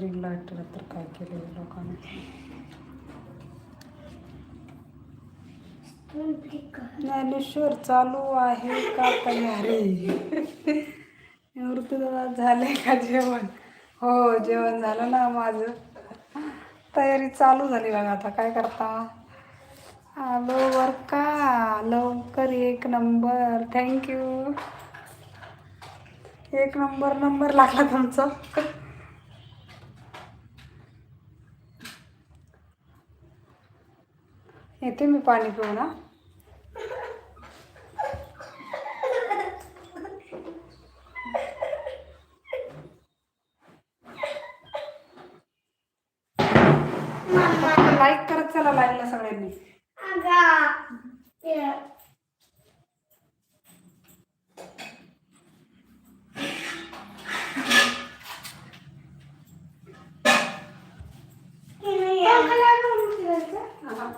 Ring लाईटला तर काय केलं या लोकांनी ज्ञानेश्वर चालू आहे का तयारी? निवृत्ती दादा झाले का जेवण? हो जेवण झालं ना माझं. तयारी चालू झाली बघा आता. काय करता? आलो बर का लवकर एक नंबर. थँक्यू एक नंबर नंबर लागला तुमचा. येते मी पाणी पिऊ ना लाईक करत चला लाईव्हला सगळ्यांनी हा.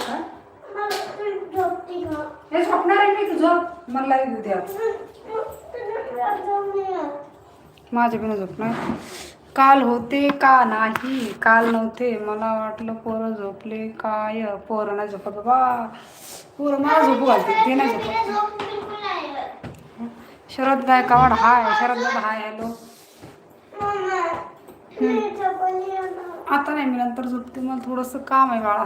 हा? हे आहे मी तुझं मला लाईव्ह माझ्या बिना झोप नाही काल होते का नाही? काल नव्हते. मला वाटलं पोरं झोपले. काय? पोरं नाही झोपत बाबा. पोरं मला झोपू घालते ते नाही झोपत. शरद गायकवाड हाय. शरद दादा हाय. हॅलो. आता नाही मी नंतर झोपते. मला थोडंसं काम आहे बाळा.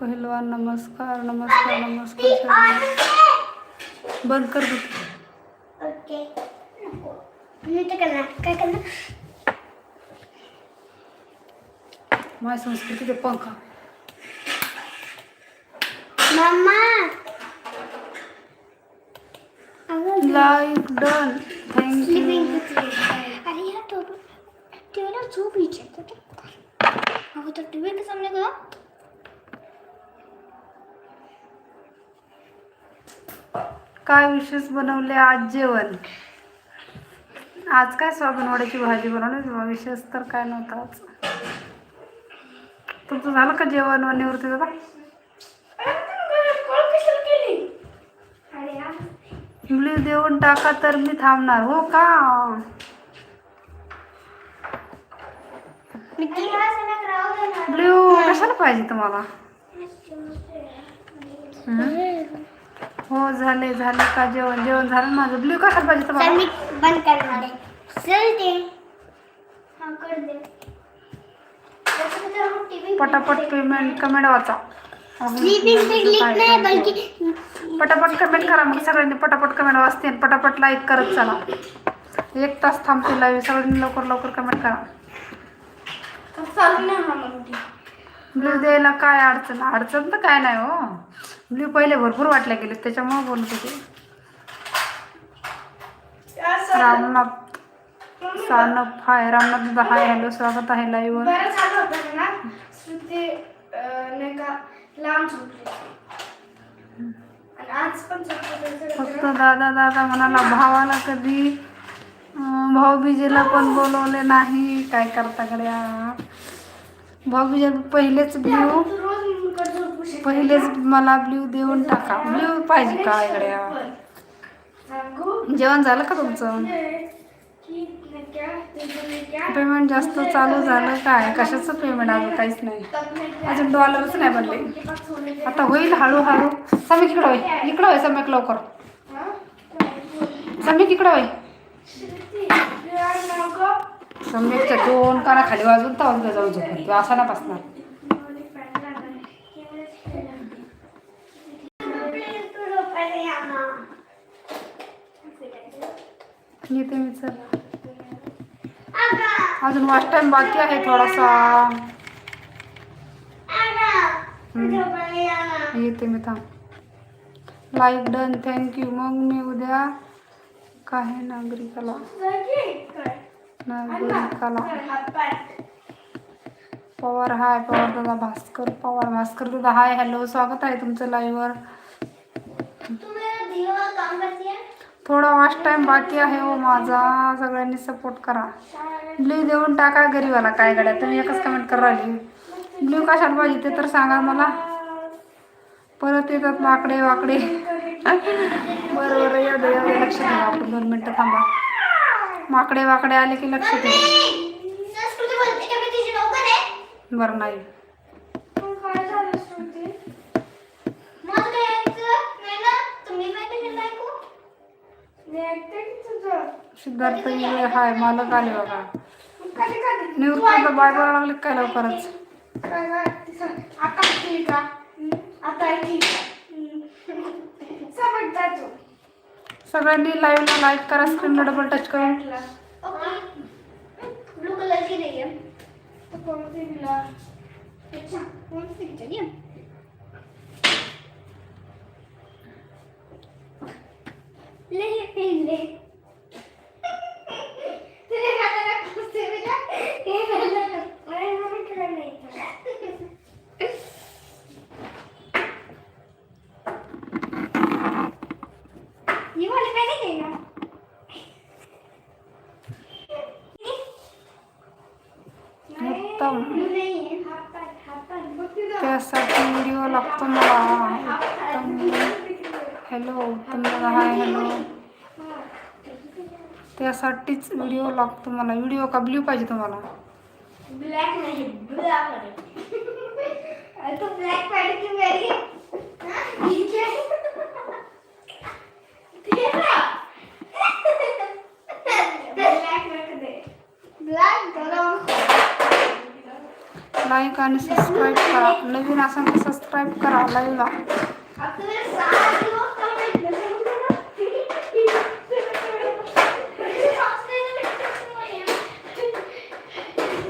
पहिलवान नमस्कार नमस्कार नमस्कार शरद. बंद कर दे। ओके। मी तर करणार काय करणार माझी संस्कृती ते पंखा। मम्मा अगं लाईक डन थँक्यू स्लीपिंग अरे यार तो टीव्हीला झोप विचारतो अगं तो टीव्ही के सामने गया काय विशेष बनवले आज जेवण? आज काय सोयाबीन वड्याची भाजी बनवली विशेष तर काय नव्हतं आज. तुमचं झालं का जेवण व निवृत्ती दादा ब्ल्यू देऊन टाका तर मी थांबणार. हो का? ब्ल्यू कशाला पाहिजे तुम्हाला? हं? झाले झाले का जेवण? जेवण झालं ना माझं? ब्ल्यू कशाला पाहिजे चल तुम्हाला मी बंद करणार आहे. चल ते. हा कर दे. तसं तर TV पटापट पेमेंट कमेंट वाचा. स्लीपिंग पे क्लिक नाही बल्कि पटापट कमेंट करा मग सगळ्यांनी पटापट कमेंट वाचते आणि पटापट लाईक करत चला. एक तास थांबते लाईव्ह सगळ्यांनी लवकर लवकर कमेंट करा. चालू नाही हा मग ब्ल्यू द्यायला काय अडचण? अडचण तर काय नाही हो. ब्ल्यू पहिले भरपूर वाटल्या गेले त्याच्यामुळे बोलत होते. रामनाथ सानप हाय रामनाथ दादा हाय हॅलो स्वागत आहे लाईव्हवर झोपली. फक्त दादा दादा म्हणाला भावाला कधी भाऊबीजेला पण बोलवले नाही. काय करता गड्या? भाऊबीजे पहिलेच ब्ल्यू पहिलेच मला ब्ल्यू देऊन टाका. ब्ल्यू पाहिजे का इकडे? जेवण झालं का तुमचं? पेमेंट जास्त चालू झालं काय? कशाचं पेमेंट? अजून काहीच नाही. अजून डॉलरच नाही बनले आता होईल हळूहळू. समीक इकडं होय. इकडं होय सम्यक लवकर. समीक इकडं होय. समीकच्या सम्यकच्या दोन काना खाली वाजून तर जाऊ झोपून असा ना बसणार मला पॅन लागलं प्लीज तू झोपायला या ना येते मी चल. अजून वाच टाइम बाकी आहे थोडासा. येते मी थांब. लाईक डन थँक्यू मग मी उद्या काय नागरिकाला नागरिकाला पवार हाय पवार दादा भास्कर पवार भास्कर दादा हाय हॅलो स्वागत आहे तुमचं लाईव्हवर थोडा वास्ट टाइम बाकी आहे हो माझा. सगळ्यांनी सपोर्ट करा. ब्ल्यू देऊन टाका गरीबाला काय गड्या तुम्ही एकच कमेंट करा राहिली. ब्ल्यू कशाला पाहिजे ते तर सांगा मला. परत येतात वाकडे वाकडे. बरं बरं या दे लक्ष ठेवा. आपण दोन मिनटं थांबा. माकडे वाकडे आले की लक्ष ठेवा. बरं नाही. सिद्धार्थ हाय मालक आले बघा. निवृत्तीला बाय लागले काय लवकरच. सगळ्यांनी लाईव्हला लाईक करा स्क्रीनला डबल टच करून ब्लू कलरची नाही आहे. तो हॅलो दादा हाय हॅलो. त्यासाठीच व्हिडिओ लागतो मला व्हिडिओ का ब्ल्यू पाहिजे तुम्हाला? ब्लॅक नाही ब्लॅक लाईक आणि सबस्क्राईब करा. नवीन असाल तर सबस्क्राईब करा लाईव्हला अब तो मेरे सारे दोस्त कमेंट में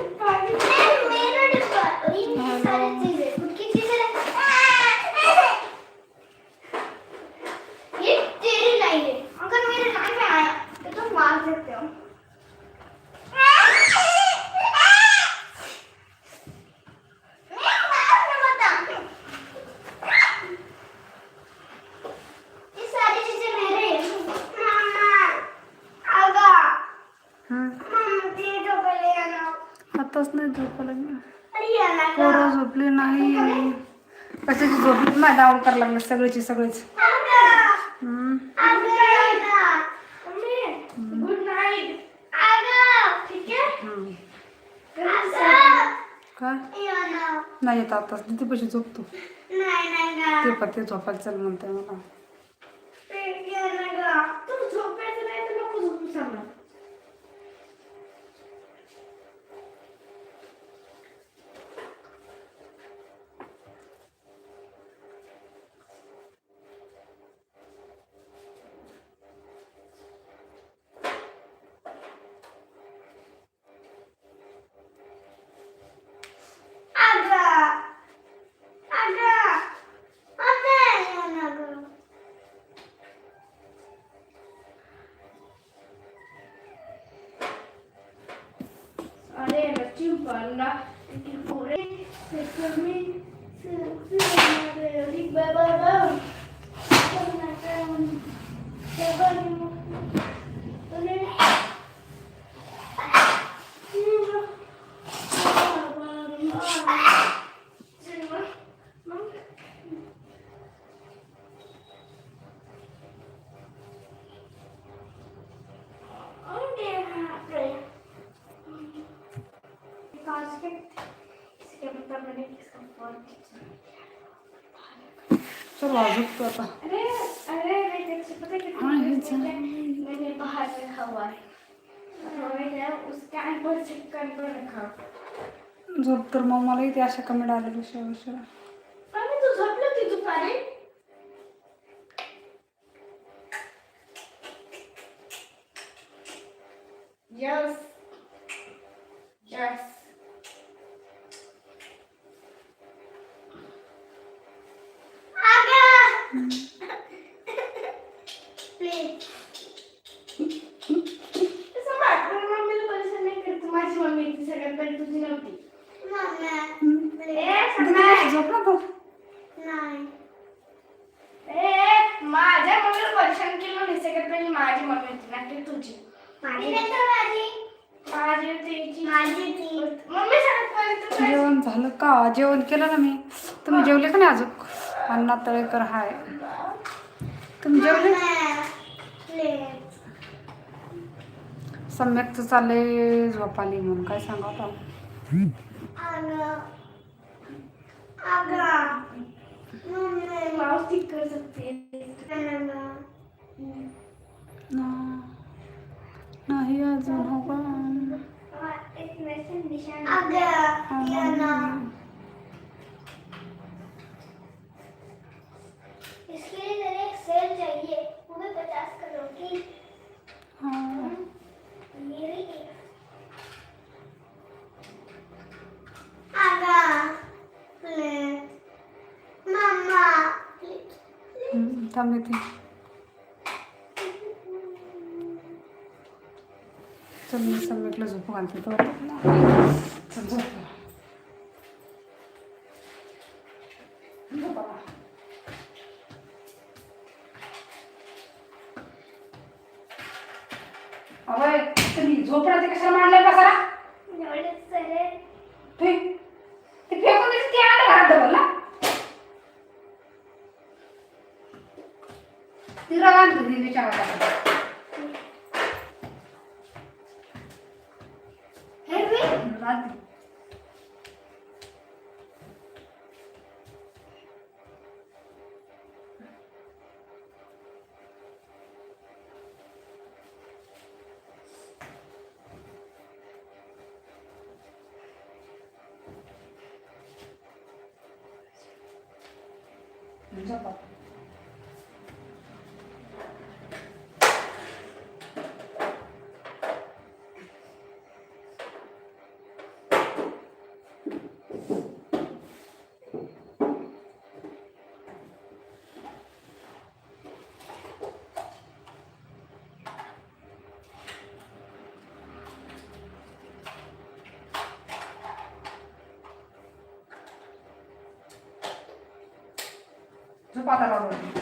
मेरा डिब्बा ये सारी चीजें खुद की चीजें ये तेरी लाइन है अगर मेरे लाइन में आया तो तुम मार सकते हो ये सारी चीजें मेरे हैं मामा आगा हम्म. मामा ते तो पहले आना आताच नाही अरे आना पोरं झोपली नाही. कशाची झोपली? नाही डाऊन करायला लागलं सगळीची सगळीच. है काय नाही येत आताच. तिथे पैसे झोपतो. नाही नाही गा. ते पण ते झोपायला चल म्हणते मला. 完了。झोपतो आता. मैंने बाहर रखा हुआ है उसका एंकर चेक कर रखा झोप तर मग मला इथे अशा कमी आलेल्या शिवाय पण तू झोपली होती दुपारी. यस माझी मम्मी ती. सगळ्यात पहिले तुझी नव्हती माझ्या मम्मीला परेशान केलं नाही सगळ्यात पहिली माझी मम्मी होती ना तुझी. माझी तिची मम्मी सगळ्यात पहिले तू काय- जेवण झालं का? जेवण केलं ना मी. तुम्ही जेवले का नाही अजून? अण्णा तळेकर हाय. तुम्ही जेवले? सम्यकचं चाललंय झोपाली म्हणून. काय सांगा आता माउस ठीक कर सकते ना- नाही अजून हो का इसमें से निशान इसके लिए तेरे एक सेल चाहिए वो भी पचास करोड़ की हा. मेरी हम्म, थांब येते चल मी सम्यकला झोप घालते. तो झोप आता बाबा.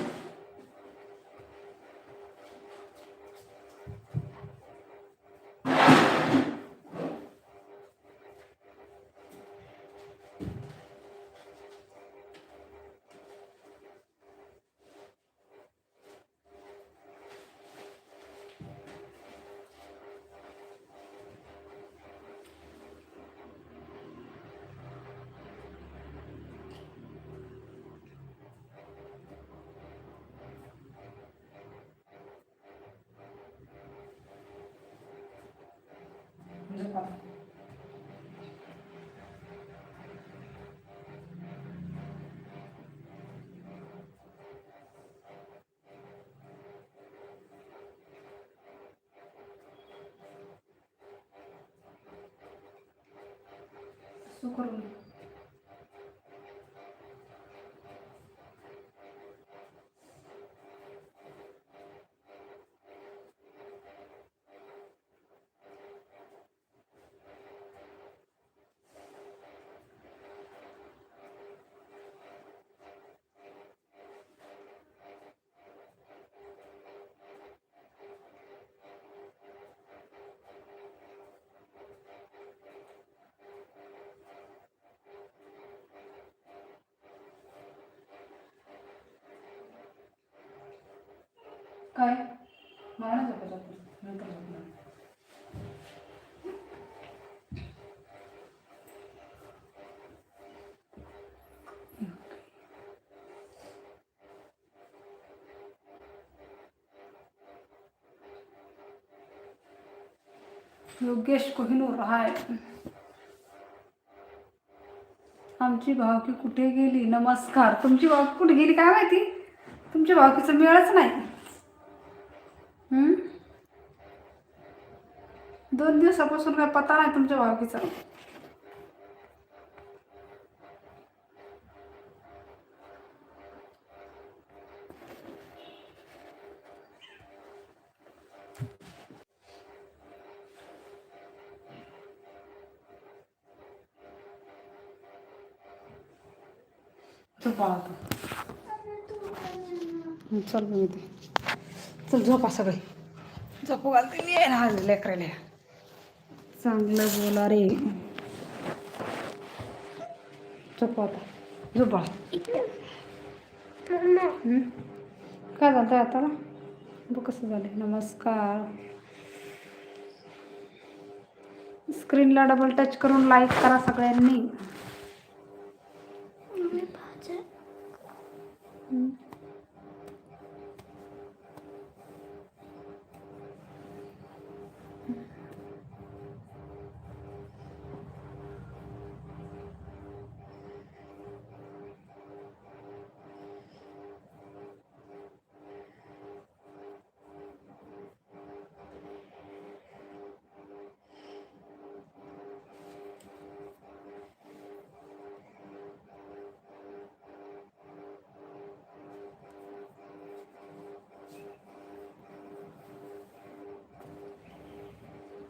असं काय? मला नाही झोपायचं नंतर झोपणार. योगेश कोहिनूर हाय. आमची भावकी कुठे गेली? नमस्कार. तुमची भावकी कुठे गेली? काय माहिती? तुमच्या भावकीचं मेळच नाही. दोन दिवसापासून काय पता नाही तुमच्या भावकीचा. झोपा आता. चल मी ते चल झोपा सगळे. झोपू घालते मी हा लेकराला. चांगलं बोला रे. झोपा आता. झोपा काय झालं आता बघ कसं झाले नमस्कार. स्क्रीनला डबल टच करून लाईक करा सगळ्यांनी.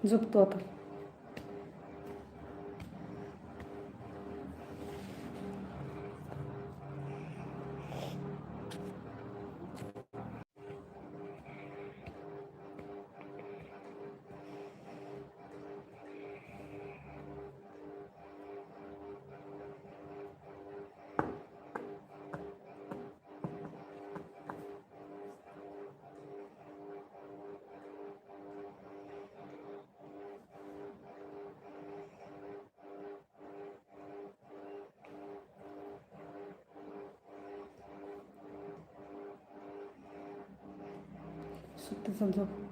झोपतो आता सुट्टी चल झोप